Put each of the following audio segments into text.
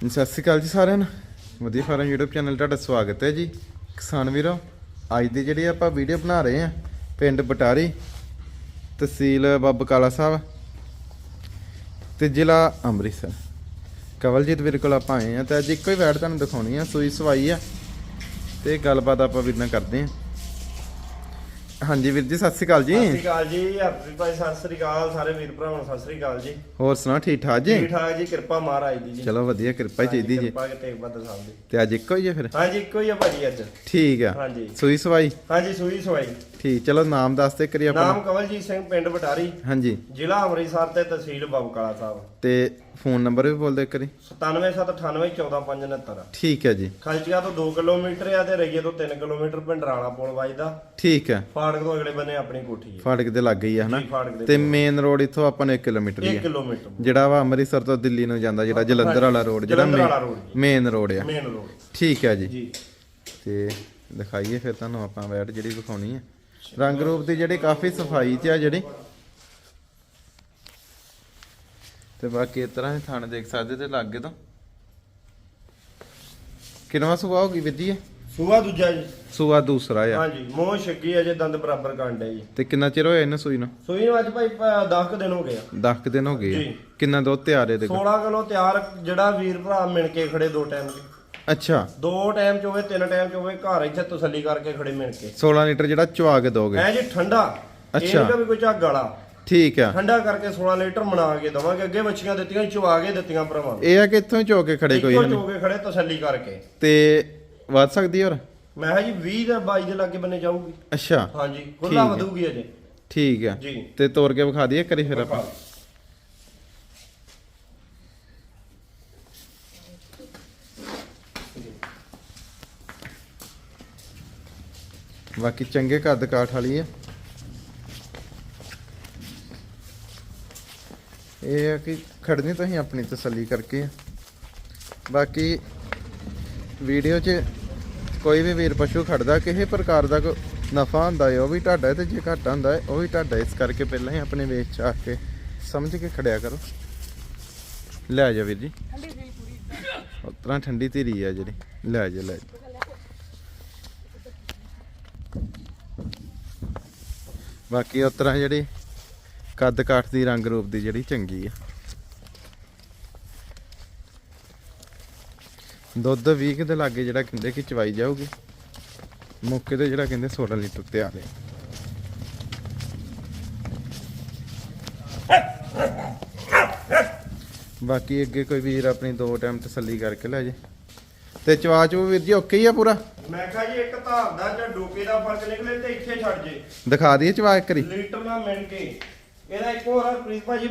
ਸਤਿ ਸ਼੍ਰੀ ਅਕਾਲ ਜੀ ਸਾਰਿਆਂ ਨੂੰ। ਵਧੀਆ ਫਾਰਮ YouTube ਚੈਨਲ ਤੁਹਾਡਾ ਸਵਾਗਤ ਹੈ ਜੀ। ਕਿਸਾਨ ਵੀਰੋ, ਅੱਜ ਦੀ ਜਿਹੜੀ ਆਪਾਂ ਵੀਡੀਓ ਬਣਾ ਰਹੇ ਹਾਂ, ਪਿੰਡ ਬਟਾਰੀ, ਤਹਿਸੀਲ ਬੱਬ ਕਾਲਾ ਸਾਹਿਬ ਤੇ ਜ਼ਿਲ੍ਹਾ ਅੰਮ੍ਰਿਤਸਰ। ਕਵਲਜੀਤ ਵੀਰ ਕੋਲ ਆਪਾਂ ਆਏ ਆ ਤੇ ਅੱਜ ਇੱਕੋ ਹੀ ਵੈਡ ਤੁਹਾਨੂੰ ਦਿਖਾਉਣੀ ਆ, ਸੂਈ ਸਵਾਈ ਆ ਤੇ ਗੱਲਬਾਤ ਆਪਾਂ ਵੀਰ ਨਾਲ ਕਰਦੇ ਆ ਹਾਂਜੀ ਵੀਰ ਜੀ ਸਤਿ ਸ਼੍ਰੀ ਅਕਾਲ ਜੀ। ਸਤਿ ਸ੍ਰੀ ਅਕਾਲ ਜੀ ਹਰਪ੍ਰੀਤ ਭਾਈ ਸਤਿ ਸ੍ਰੀ ਅਕਾਲ ਸਾਰੇ ਵੀਰ ਭਰਾਵਾਂ ਨੂੰ ਸਤਿ ਸ੍ਰੀ ਅਕਾਲ ਜੀ। ਹੋਰ ਸੁਣਾ ਠੀਕ ਠਾਕ ਜੀ? ਠੀਕ ਠਾਕ ਜੀ ਕਿਰਪਾ ਮਹਾਰਾਜ ਦੀ ਜੀ। ਚਲੋ ਵਧੀਆ ਕਿਰਪਾ ਹੀ ਚਾਹੀਦੀ ਜੀ। ਕਿਰਪਾ ਕਿਤੇ ਬੱਦ ਸਾਹਿਬ ਦੀ ਤੇ ਅੱਜ ਇੱਕੋ ਹੀ ਆ ਫਿਰ? ਹਾਂਜੀ ਇੱਕੋ ਹੀ ਆ ਭਾਜੀ ਅੱਜ। ਠੀਕ ਆ। ਹਾਂਜੀ। ਸੂਈ ਸਵਾਈ? ਹਾਂਜੀ ਸੂਈ ਸਵਾਈ। ਠੀਕ ਚਲੋ ਨਾਮ ਦੱਸ ਤੇ ਕਰੀ ਆਪਣਾ। ਨਾਮ ਕਵਲਜੀਤ ਸਿੰਘ ਪਿੰਡ ਬਟਾਰੀ ਹਾਂਜੀ। ਜ਼ਿਲ੍ਹਾ ਅੰਮ੍ਰਿਤਸਰ ਤੇ ਤਹਿਸੀਲ ਬਬਕਾਲਾ ਸਾਹਿਬ। ਤੇ ਫੋਨ ਨੰਬਰ ਵੀ ਬੋਲ ਦੇ ਕਰੀ 9798914569 ਠੀਕ ਹੈ ਜੀ। ਖਲਚੀਆਂ ਤੋਂ 2 ਕਿਲੋਮੀਟਰ ਆ ਤੇ ਰਈਏ ਤੋਂ 3 ਕਿਲੋਮੀਟਰ ਪਿੰਡ ਰਾਣਾ ਪੁਲ ਵੱਜਦਾ। ਠੀਕ ਹੈ। ਫਾੜਕ ਤੋਂ ਅਗਲੇ ਬੰਨੇ ਆਪਣੀ ਕੋਠੀ ਹੈ। ਫਾਟਕ ਦੇ ਲੱਗ ਗਈ ਆ ਹਨਾ? ਦੇ ਤੇ ਮੇਨ ਰੋਡ ਇੱਥੋਂ ਆਪਾਂ ਨੂੰ 1 ਕਿਲੋਮੀਟਰ ਹੀ 1 ਆ ਕਿਲੋਮੀਟਰ। ਜਿਹੜਾ ਵਾ ਅੰਮ੍ਰਿਤਸਰ ਤੋਂ ਦਿੱਲੀ ਨੂੰ ਜਾਂਦਾ ਜਿਹੜਾ ਜਲੰਧਰ ਵਾਲਾ ਰੋਡ ਜਿਹੜਾ। ਮੇਨ ਰੋਡ ਆ। ਮੇਨ ਰੋਡ ਠੀਕ ਹੈ ਜੀ। ਜੀ। ਤੇ ਦਿਖਾਈਏ ਫਿਰ ਤੁਹਾਨੂੰ ਆਪਾਂ ਵੈਟ ਜਿਹੜੀ ਵਿਖਾਉਣੀ ਹੈ। ਰੰਗ ਰੂਪ ਦੀ ਜਿਹੜੀ ਕਾਫੀ ਸਫ਼ਾਈ ਚ ਆ ਜਿਹੜੀ। ਤੇ ਬਾਕੀ ਇਸ ਤਰ੍ਹਾਂ ਹੀ ਥਣ ਦੇਖ ਸਕਦੇ ਤੇ ਲਾਗੇ ਤੋਂ। ਕਿੰਨਵਾ ਸੁਭਾਅ ਹੋਗੀ ਵਿੱਦੀ ਹੈ ਸੂਆ ਦੂਜਾ ਜੀ। ਸੂਆ ਦੂਸਰਾ ਆ। ਹਾਂਜੀ ਮੋਹ ਛੱਗੀ ਅਜੇ ਦੰਦ ਬਰਾਬਰ ਕਾਂਡੇ ਜੀ। ਤੇ ਕਿੰਨਾ ਚਿਰ ਹੋਇਆ ਇਹਨੂੰ ਸੂਈ ਨੂੰ? ਸੂਈ ਨੂੰ ਅੱਜ ਭਾਈ 10 ਦਿਨ ਹੋ ਗਏ ਆ। 10 ਦਿਨ ਹੋ ਗਏ ਆ। ਜੀ। ਕਿੰਨਾ ਦੁੱਧ ਤਿਆਰ ਹੈ ਦੇਖੋ 16 ਕਿਲੋ ਤਿਆਰ ਜਿਹੜਾ ਵੀਰ ਭਰਾ ਮਿਣ ਕੇ ਖੜੇ ਦੋ ਟਾਈਮ। ਦੇ ਅੱਛਾ। ਦੋ ਟਾਈਮ ਚ ਹੋਵੇ ਤਿੰਨ ਟਾਈਮ ਚ ਹੋਵੇ ਘਰ ਇੱਥੇ ਤਸੱਲੀ ਕਰਕੇ ਖੜੇ ਮਿਣ ਕੇ। 16 ਲੀਟਰ ਜਿਹੜਾ ਚਵਾ ਕੇ ਦੋਗੇ। ਐ ਜੀ ਠੰਡਾ। ਅੱਛਾ। ਇਹ ਨੀ ਵੀ ਕੋਈ ਝੱਗ ਵਾਲਾ। ਠੀਕ ਆ। ਠੰਡਾ ਕਰਕੇ 16 ਲੀਟਰ ਮਨਾ ਕੇ ਦਵਾਂਗੇ ਅੱਗੇ ਬੱਚੀਆਂ ਦਿੱਤੀਆਂ ਚਵਾ ਕੇ ਦਿੱਤੀਆਂ ਭਰਾਵਾਂ। ਨੂੰ ਇਹ ਆ ਕਿ ਇੱਥੋਂ ਹੀ ਚੋ ਕੇ ਖੜੇ ਕੋਈ ਇੱਕੋ ਨਹੀਂ ਚੋ ਕੇ ਖੜੇ ਤਸੱਲੀ ਕਰਕੇ। ਤੇ ਵੱਧ ਸਕਦੀ ਹੋਰ? ਮੈਂ ਕਿਹਾ ਜੀ 20 ਦੇ 22 ਦੇ ਲਾਗੇ ਬੰਨੇ ਜਾਊਗੀ। ਅੱਛਾ। ਹਾਂਜੀ ਖੁੱਲਾ ਠੀਕ ਹੈ। ਵਧੂਗੀ ਅਜੇ। ਠੀਕ ਆ। ਜੀ। ਤੇ ਤੋੜ ਕੇ ਵਿਖਾ ਦਈਏ ਕਰੀ ਫਿਰ ਆਪਾਂ। ਬਾਕੀ ਚੰਗੇ ਕੱਦ ਕਾਠ ਵਾਲੀ ਆ। ਇਹ ਆ ਕਿ ਖੜਨੀ ਤੁਸੀਂ ਆਪਣੀ ਤਸੱਲੀ ਕਰਕੇ ਆ। ਬਾਕੀ ਵੀਡੀਓ 'ਚ ਕੋਈ ਵੀ ਵੀਰ ਪਸ਼ੂ ਖੜਦਾ ਕਿਸੇ ਪ੍ਰਕਾਰ ਦਾ ਕੋਈ ਨਫਾ ਹੁੰਦਾ ਹੈ ਉਹ ਵੀ ਤੁਹਾਡਾ ਤੇ ਜੇ ਘਾਟਾ ਹੁੰਦਾ ਹੈ ਉਹ ਵੀ ਤੁਹਾਡਾ। ਇਸ ਕਰਕੇ ਪਹਿਲਾਂ ਹੀ ਆਪਣੇ ਵੇਚ ਚਾ ਕੇ ਸਮਝ ਕੇ ਖੜਿਆ ਕਰੋ। ਲੈ ਜਾ ਵੀਰ ਜੀ। ਉਸ ਤਰ੍ਹਾਂ ਠੰਡੀ ਧੀਰੀ ਆ ਜਿਹੜੀ। ਲੈ ਜਾ ਲੈ ਜਾ। ਬਾਕੀ ਉਸ ਤਰ੍ਹਾਂ ਜਿਹੜੀ ਕੱਦ ਕਾਠ ਦੀ ਰੰਗ ਰੂਪ ਦੀ ਜਿਹੜੀ ਚੰਗੀ ਆ। ਦੁੱਧ 20 ਦੇ ਲਾਗੇ ਜਿਹੜਾ ਕਹਿੰਦੇ ਕਿ ਚਵਾਈ ਜਾਊਗੀ। ਮੌਕੇ ਤੇ ਜਿਹੜਾ ਕਹਿੰਦੇ 16 ਲੀਟਰ ਤੇ ਆ ਰਿਹਾ ਬਾਕੀ ਅੱਗੇ ਕੋਈ ਵੀਰ ਆਪਣੀ ਦੋ ਟਾਈਮ ਤਸੱਲੀ ਕਰਕੇ ਲੈ ਜੇ। ਤੇ ਚਵਾ ਚੂ ਵੀਰ ਜੀ ਓਕੇ ਹੀ ਆ ਪੂਰਾ। ਮੈਂ ਕਿਹਾ ਜੀ ਇੱਕ ਧਾਰ ਦਾ ਜਾਂ ਡੋਕੇ ਦਾ ਫ਼ਰਕ ਨਿਕਲੇ ਤੇ ਇੱਥੇ ਛੱਡ ਜੇ। ਦਿਖਾ ਦਈਏ ਚਵਾ ਇੱਕ ਕਰੀ ਲੀਟਰ ਨਾਲ ਮਿਣ ਕੇ। ਇਹਦਾ ਇੱਕ ਹੋਰ ਆ ਪ੍ਰੀਤ ਭਾਜੀ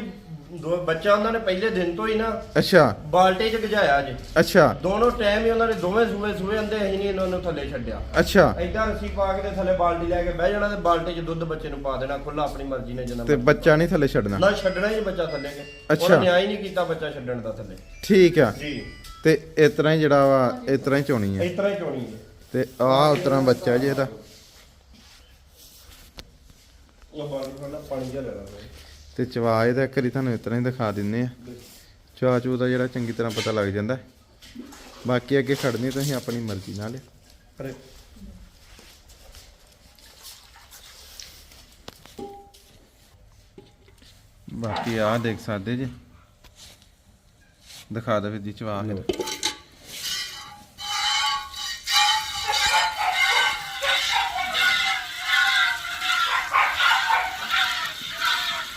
ਦੋ ਬੱਚਾ ਉਹਨਾਂ ਨੇ ਪਹਿਲੇ ਦਿਨ ਤੋਂ ਹੀ ਨਾ ਅੱਛਾ। ਬਾਲਟੇ 'ਚ ਗਜਾਇਆ ਅੱਜ। ਅੱਛਾ। ਦੋਨੋਂ ਟਾਈਮ ਹੀ ਉਹਨਾਂ ਨੇ ਦੋਵੇਂ ਸੂਏ ਸੂਏ ਅੰਦੇ ਅਸੀਂ ਨਹੀਂ ਇਹਨਾਂ ਨੂੰ ਥੱਲੇ ਛੱਡਿਆ। ਅੱਛਾ। ਏਦਾਂ ਰੱਸੀ ਪਾ ਕੇ ਤੇ ਥੱਲੇ ਬਾਲਟੀ ਲੈ ਕੇ ਬਹਿ ਜਾਣਾ ਤੇ ਬਾਲਟੇ 'ਚ ਦੁੱਧ ਬੱਚੇ ਨੂੰ ਪਾ ਦੇਣਾ ਖੁੱਲਾ ਆਪਣੀ ਮਰਜ਼ੀ ਨਾਲ ਜਿੰਨਾ ਤੇ ਬੱਚਾ ਨਹੀਂ ਥੱਲੇ ਛੱਡਣਾ। ਨਾ ਛੱਡਣਾ ਹੀ ਬੱਚਾ ਥੱਲੇ ਕੇ ਅੱਛਾ। ਉਹਨਾਂ ਨਿਆਂ ਹੀ ਨਹੀਂ ਕੀਤਾ ਬੱਚਾ ਛੱਡਣ ਦਾ ਥੱਲੇ। ਠੀਕ ਆ। ਜੀ। ਤੇ ਇਸ ਤਰ੍ਹਾਂ ਹੀ ਜਿਹੜਾ ਵਾ ਇਸ ਤਰ੍ਹਾਂ ਹੀ ਚੋਣੀ ਆ। ਇਸ ਤਰ੍ਹਾਂ ਹੀ ਚੋਣੀ ਹੈ ਤੇ ਆਹ ਉਸ ਤਰ੍ਹਾਂ ਬੱਚਾ ਜੀ ਇਹਦਾ। ਉਹ ਪਾਣੀ ਜਿਹਾ ਤੇ ਚਵਾ ਇਹਦਾ ਇੱਕ ਵਾਰੀ ਤੁਹਾਨੂੰ ਤਰ੍ਹਾਂ ਹੀ ਦਿਖਾ ਦਿੰਨੇ ਆ। ਚਵਾ ਚੂ ਦਾ ਜਿਹੜਾ ਚੰਗੀ ਤਰ੍ਹਾਂ ਪਤਾ ਲੱਗ ਜਾਂਦਾ। ਬਾਕੀ ਅੱਗੇ ਖੜਨੀ ਤੁਸੀਂ ਆਪਣੀ ਮਰਜ਼ੀ ਨਾਲ। ਆ। ਅਰੇ। ਬਾਕੀ ਆਹ ਦੇਖ ਸਕਦੇ ਜੀ। ਦਿਖਾ ਦੇ ਫਿਰ ਜੀ ਚਵਾ ਕੇ।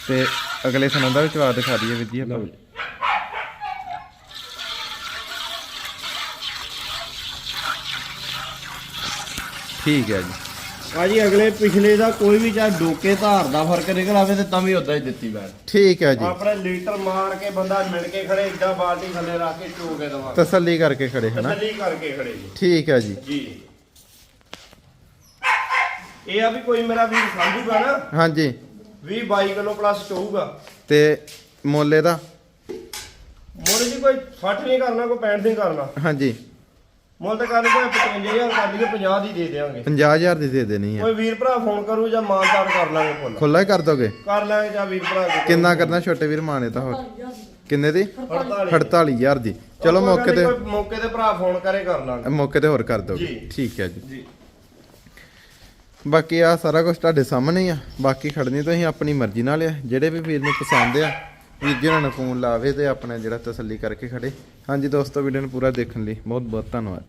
ਤੇ ਅਗਲੇ ਸਨਾਂ ਦਾ ਵੀ ਚਵਾ ਦਿਖਾ ਦਈਏ ਵੀਰ ਜੀ ਆਪਾਂ। ਠੀਕ ਹੈ ਜੀ। ਭਾਜੀ ਅਗਲੇ ਪਿਛਲੇ ਦਾ ਕੋਈ ਵੀ ਚਾਹੇ ਡੋਕੇ ਧਾਰ ਦਾ ਫ਼ਰਕ ਨਿਕਲ ਆਵੇ ਤੇ ਤਾਂ ਵੀ ਉਦਾਂ ਹੀ ਦਿੱਤੀ ਬੈਠ। ਠੀਕ ਹੈ ਜੀ। ਆਪਣੇ ਲੀਟਰ ਮਾਰ ਕੇ ਬੰਦਾ ਮਿਲ ਕੇ ਖੜੇ ਏਦਾਂ ਬਾਲਟੀ ਥੱਲੇ ਰੱਖ ਕੇ ਚੋ ਕੇ ਦਵਾ। ਤਸੱਲੀ ਕਰਕੇ ਖੜੇ ਹਨਾ? ਤਸੱਲੀ ਕਰਕੇ ਖੜੇ ਜੀ। ਠੀਕ ਹੈ ਜੀ। ਜੀ। ਇਹ ਆ ਵੀ ਕੋਈ ਮੇਰਾ ਵੀਰ ਸਮਝੂਗਾ ਨਾ? ਹਾਂਜੀ। 20 22 ਕਿਲੋ ਪਲੱਸ ਚੋਊਗਾ। ਤੇ ਮੋਲੇ ਦਾ ਮੁੱਲ ਜੀ ਕੋਈ 60 ਨਹੀਂ ਕਰਨਾ ਕੋਈ 65 ਨਹੀਂ ਕਰਨਾ। ਹਾਂਜੀ। ਮੁੱਲ ਤੇ ਕਰਨੀ ਕੋਈ 55000 ਕਰ ਲਈਏ 50 ਦੀ ਦੇ ਦੇਵਾਂਗੇ 50000 ਦੀ ਦੇ ਦੇਣੀ ਆ। ਕੋਈ ਵੀਰ ਭਰਾ ਫੋਨ ਕਰੂ ਜਾਂ ਮਾਨਤਾਨ ਕਰ ਲਾਂਗੇ ਫੁੱਲ ਖੁੱਲਾ ਹੀ ਕਰ ਦੋਗੇ? ਕਰ ਲਾਂਗੇ ਜਾਂ ਵੀਰ ਭਰਾ ਕਿੰਨਾ ਕਰਨਾ ਛੋਟੇ ਵੀਰ ਮਾਨੇ ਤਾਂ ਹੋਰ? ਕਿੰਨੇ ਦੀ? 48 48000 ਦੀ। ਚਲੋ ਮੌਕੇ ਤੇ ਕੋਈ ਮੌਕੇ ਤੇ ਭਰਾ ਫੋਨ ਕਰੇ ਕਰ ਲਾਂਗੇ। ਮੌਕੇ ਤੇ ਹੋਰ ਕਰ ਦੋਗੇ। ਜੀ। ਠੀਕ ਹੈ ਜੀ। ਜੀ। ਬਾਕੀ ਆ ਸਾਰਾ ਕੁਝ ਤੁਹਾਡੇ ਸਾਹਮਣੇ ਹੀ ਆ। ਬਾਕੀ ਖੜਨੀ ਤੁਸੀਂ ਆਪਣੀ ਮਰਜ਼ੀ ਨਾਲ ਆ। ਜਿਹੜੇ ਵੀ ਵੀਰ ਨੂੰ ਪਸੰਦ ਆ, ਵੀਰ ਜੀ ਉਹਨਾਂ ਨੂੰ ਫੋਨ ਲਾਵੇ ਤੇ ਆਪਣਾ ਜਿਹੜਾ ਤਸੱਲੀ ਕਰਕੇ ਖੜੇ। ਹਾਂਜੀ ਦੋਸਤੋ ਵੀਡੀਓ ਨੂੰ ਪੂਰਾ ਦੇਖਣ ਲਈ ਬਹੁਤ ਬਹੁਤ ਧੰਨਵਾਦ।